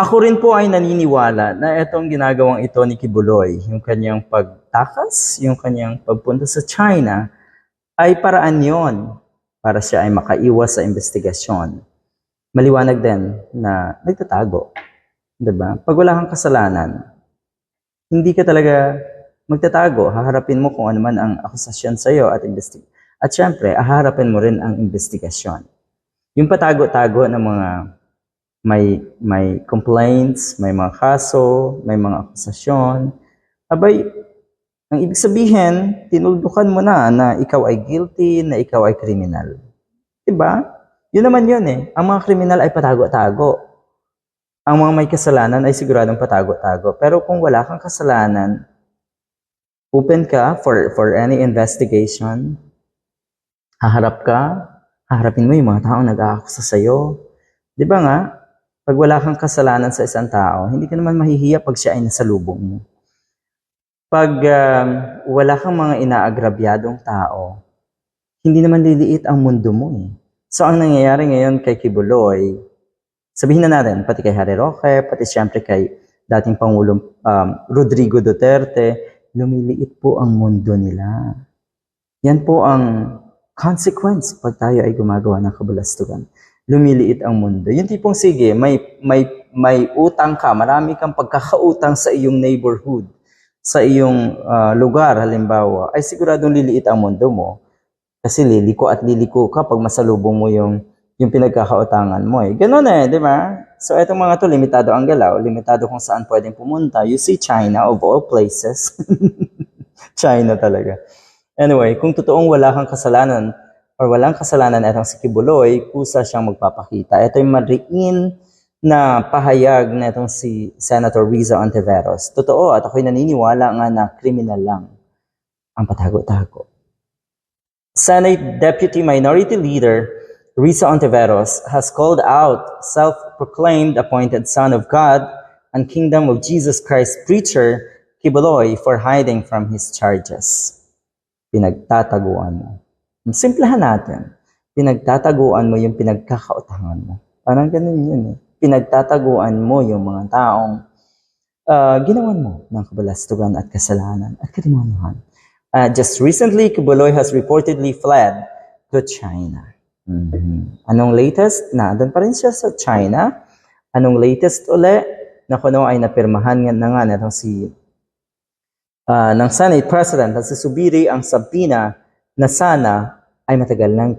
Ako rin po ay naniniwala na itong ginagawang ito ni Kibuloy, yung kanyang pagtakas, yung kanyang pagpunta sa China, ay paraan yon para siya ay makaiwas sa investigasyon. Maliwanag din na nagtatago. 'di ba? Pag wala kang kasalanan, hindi ka talaga magtatago. Haharapin mo kung ano man ang akusasyon sa iyo at investig At syempre, haharapin mo rin ang investigasyon. Yung patago-tago ng mga may may complaints, may mga kaso, may mga akusasyon, abay, ang ibig sabihin, tinuldukan mo na na ikaw ay guilty, na ikaw ay criminal. Diba? Yun naman yun eh. Ang mga kriminal ay patago-tago. Ang mga may kasalanan ay siguradong patago-tago. Pero kung wala kang kasalanan, open ka for, for any investigation, haharap ka, haharapin mo yung mga taong nag-aakusa sa'yo. Di ba nga, pag wala kang kasalanan sa isang tao, hindi ka naman mahihiya pag siya ay nasa lubong mo. Pag um, wala kang mga inaagrabyadong tao, hindi naman liliit ang mundo mo eh. So ang nangyayari ngayon kay Kibuloy, sabihin na natin, pati kay Harry Roque, pati siyempre kay dating Pangulong um, Rodrigo Duterte, lumiliit po ang mundo nila. Yan po ang consequence pag tayo ay gumagawa ng kabulastugan. Lumiliit ang mundo. Yung tipong sige, may, may, may utang ka, marami kang pagkakautang sa iyong neighborhood, sa iyong ah, lugar halimbawa, ay siguradong liliit ang mundo mo. Kasi liliko at liliko ka pag masalubong mo yung yung pinagkakautangan mo eh. Ganun eh, di ba? So, etong mga to, limitado ang galaw, limitado kung saan pwedeng pumunta. You see China of all places. China talaga. Anyway, kung totoong wala kang kasalanan or walang kasalanan etong si Kibuloy, kusa siyang magpapakita. Ito yung mariin na pahayag na itong si Senator Riza Ontiveros. Totoo at ako'y naniniwala nga na criminal lang ang patago-tago. Senate Deputy Minority Leader Risa Ontiveros has called out self-proclaimed appointed Son of God and Kingdom of Jesus Christ preacher Kibuloy for hiding from his charges. Pinagtataguan mo. Simplahan natin. Pinagtataguan mo yung pinagkakautangan mo. Parang ganun yun eh. Pinagtataguan mo yung mga taong uh, ginawan mo ng kabalastugan at kasalanan at katimanuhan. Uh, just recently, Kibuloy has reportedly fled to China. Mhm. Anong latest? Nandun pa rin siya sa China. Anong latest uli? Na kuno ay napirmahan nga na nga netong si ah, ng Senate President at si Subiri ang sabina na sana ay matagal nang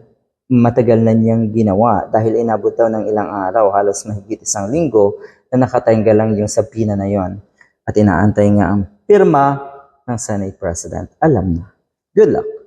matagal na niyang ginawa dahil inabot daw ng ilang araw, halos mahigit isang linggo, na nakatanggal lang yung sabina na yon at inaantay nga ang pirma ng Senate President. Alam na. Good luck.